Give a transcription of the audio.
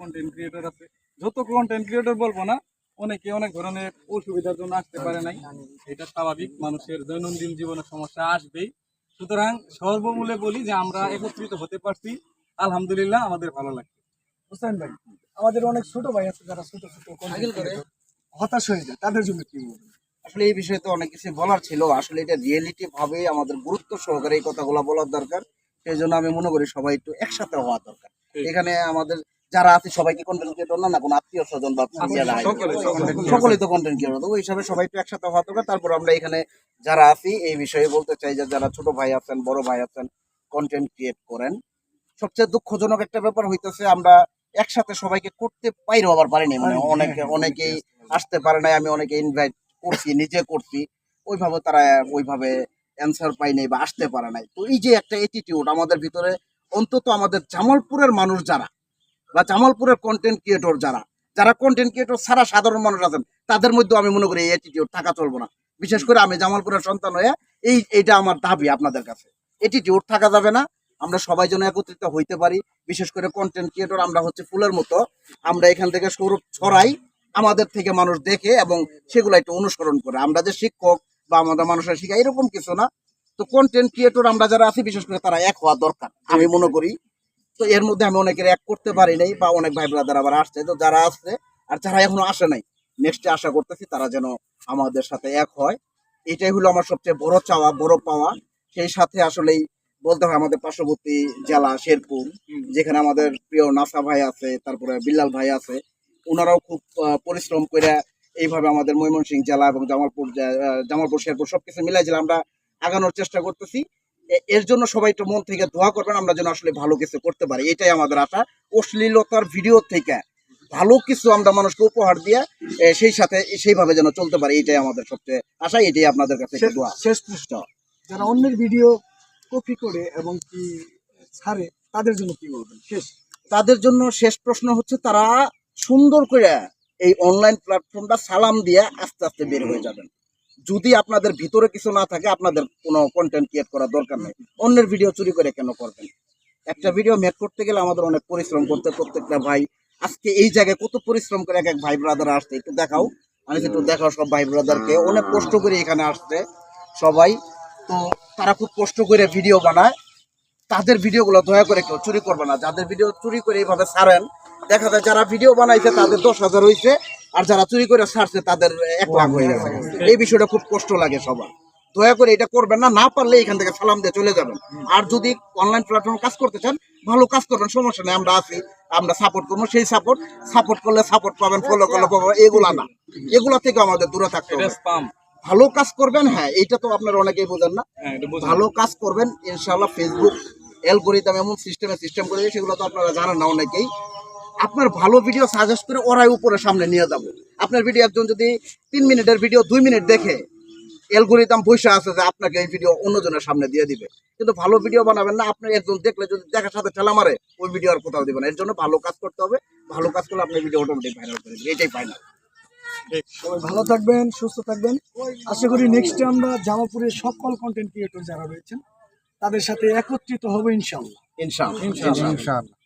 Content creator আছে যত content creator বলব না অনেকে অনেক ধরনের অসুবিধার জন্য আসতে পারে নাই। এটা স্বাভাবিক মানুষের দৈনন্দিন জীবনে সমস্যা আসবেই। সুতরাং সর্বমূলে বলি যে আমরা একত্রিত হতে পারছি। আলহামদুলিল্লাহ আমাদের ভালো লাগছে। হোসেন ভাই আমাদের অনেক ছোট ভাই আছে যারা ছোট ছোট হতাশ হয়ে যায় তাদের জন্য কি বলবেন আসলে এই বিষয়ে তো অনেক কিছু বলার ছিল। আসলে এটা রিয়েলিটি ভাবে আমাদের গুরুত্ব সহকারে এই কথাগুলো বলার দরকার। সেই জন্য আমি মনে করি সবাই একটু একসাথে হওয়া দরকার। এখানে আমাদের যারা আছে সবাইকে কন্টেন্ট ক্রিয়েটর না না কোনো আত্মীয় স্বজন বা ফ্যামিলি নাই। সকলে। সকলেই তো কন্টেন্ট ক্রিয়েটর তো ওই হিসাবে সবাই তো একসাথে হওয়া দরকার। তারপর আমরা এখানে যারা আছি এই বিষয়ে বলতে চাই যে যারা ছোট ভাই আছেন বড় ভাই আছেন কন্টেন্ট ক্রিয়েট করেন। সবচেয়ে দুঃখজনক একটা ব্যাপার হইতেছে আমরা একসাথে সবাইকে করতে পাইরো আবার পারিনি মানে অনেকে হ্যাঁ, অনেকেই আসতে পারে নাই আমি অনেকে ইনভাইট করছি নিজে করছি। ওইভাবে তারা ওইভাবে অ্যান্সার পাইনি বা আসতে পারে নাই। তো এই যে একটা অ্যাটিটিউড আমাদের ভিতরে অন্তত আমাদের জামালপুরের মানুষ যারা বা জামালপুরের কন্টেন্ট ক্রিয়েটর যারা যারা কন্টেন্ট ক্রিয়েটর ছাড়া সাধারণ মানুষ আছেন, তাদের মধ্যে আমি মনে করি এই অ্যাটিটিউড থাকা চলবো না। বিশেষ করে আমি জামালপুরের সন্তান হয়ে এই, এইটা আমার দাবি আপনাদের কাছে। অ্যাটিটিউড থাকা যাবে না, আমরা সবাই যেন একত্রিত হইতে পারি। বিশেষ করে কন্টেন্ট ক্রিয়েটর আমরা হচ্ছে ফুলের মতো, আমরা এখান থেকে স্বরূপ ছড়াই, আমাদের থেকে মানুষ দেখে এবং সেগুলো একটু অনুসরণ করে। আমরা যে শিক্ষক বা আমাদের মানুষের শিখাই এরকম কিছু না। তো কন্টেন্ট ক্রিয়েটর আমরা যারা আছি, বিশেষ করে তারা এক হওয়া দরকার, আমি মনে করি। তো এর মধ্যে আমি অনেকের এক করতে পারি নাই বা অনেক ভাই ব্রাদার আবার আসছে। তো যারা আসছে আর যারা এখনও আসে নাই নেক্সটে আশা করতেছি তারা যেন আমাদের সাথে এক হয়। এটাই হলো আমার সবচেয়ে বড় চাওয়া বড় পাওয়া। সেই সাথে আসলেই বলতে হয় আমাদের পার্শ্ববর্তী জেলা শেরপুর যেখানে আমাদের প্রিয় নাসা ভাই আছে তারপরে বিল্লাল ভাই আছে। ওনারাও খুব পরিশ্রম করে এইভাবে আমাদের ময়মনসিংহ জেলা এবং জামালপুর জামালপুর শেরপুর সবকিছু মিলাই জেলা আমরা আগানোর চেষ্টা করতেছি। এর জন্য সবাই একটু মন থেকে দোয়া করবেন আমরা যেন আসলে ভালো কিছু করতে পারি। এটাই আমাদের আশা। অশ্লীলতার ভিডিও থেকে ভালো কিছু আমরা মানুষকে উপহার দিয়ে সেই সাথে সেইভাবে যেন চলতে পারি এটাই আমাদের সবচেয়ে আশা এটাই আপনাদের কাছে শেষ- দোয়া। শেষ পৃষ্ঠ যারা অন্যের ভিডিও কপি করে এবং কি ছাড়ে তাদের জন্য কি বলবেন? শেষ। তাদের জন্য শেষ প্রশ্ন হচ্ছে তারা সুন্দর করে এই অনলাইন প্ল্যাটফর্মটা সালাম দিয়ে আস্তে আস্তে বের হয়ে যাবেন। যদি আপনাদের ভিতরে কিছু না থাকে, আপনাদের কোনো কন্টেন্ট ক্রিয়েট করার দরকার নেই। অন্যের ভিডিও চুরি করে কেন করবেন? একটা ভিডিও মেক করতে গেলে আমাদের অনেক পরিশ্রম করতে প্রত্যেকটা ভাই। আজকে এই জায়গায় কত পরিশ্রম করে এক এক ভাই ব্রাদার আসছে, একটু দেখাও। আমি একটু দেখাও সব ভাই ব্রাদারকে অনেক কষ্ট করে এখানে আসছে সবাই। তো তারা খুব কষ্ট করে ভিডিও বানায়। তাদের ভিডিওগুলো দয়া করে কেউ চুরি করবে না। যাদের ভিডিও চুরি করে এইভাবে ছাড়েন, দেখা যায় যারা ভিডিও বানাইছে তাদের দশ হাজার হয়েছে আর যারা চুরি করে ছাড়ছে তাদের এক লাখ হয়ে গেছে। এই বিষয়টা খুব কষ্ট লাগে সবার। দয়া করে এটা করবেন না না পারলে এখান থেকে সালাম দিয়ে চলে যাবেন। আর যদি অনলাইন প্ল্যাটফর্ম কাজ করতে চান ভালো কাজ করবেন সমস্যা নেই আমরা আছি আমরা সাপোর্ট করব সেই সাপোর্ট সাপোর্ট করলে সাপোর্ট পাবেন ফলো করলে পাবেন এগুলা না। এগুলা থেকে আমাদের দূরে থাকতে হবে। ভালো কাজ করবেন হ্যাঁ এইটা তো আপনারা অনেকেই বোঝেন না। হ্যাঁ ভালো কাজ করবেন ইনশাআল্লাহ ফেসবুক অ্যালগোরিদম এমন সিস্টেমে সিস্টেম করে সেগুলো তো আপনারা জানেন না অনেকেই। আপনার ভালো ভিডিও সাজেস্ট করে ওরাই উপরে সামনে নিয়ে যাব। আপনার ভিডিও একজন যদি তিন মিনিটের ভিডিও দুই মিনিট দেখে অ্যালগোরিদম বৈশা আছে যে আপনাকে এই ভিডিও অন্যজনের সামনে দিয়ে দিবে। কিন্তু ভালো ভিডিও বানাবেন না আপনি একজন দেখলে যদি দেখার সাথে ঠেলা মারে ওই ভিডিও আর কোথাও দিবেন এর জন্য ভালো কাজ করতে হবে। ভালো কাজ করলে আপনার ভিডিও অটোমেটিক ভাইরাল করে দিবে এটাই ফাইনাল সবাই ভালো থাকবেন সুস্থ থাকবেন। আশা করি নেক্সটে আমরা জামাপুরের সকল কন্টেন্ট ক্রিয়েটর যারা রয়েছেন তাদের সাথে একত্রিত হবে ইনশাল্লাহ ইনশাআল্লাহ। ইনশাআল্লাহ। ইনশাআল্লাহ।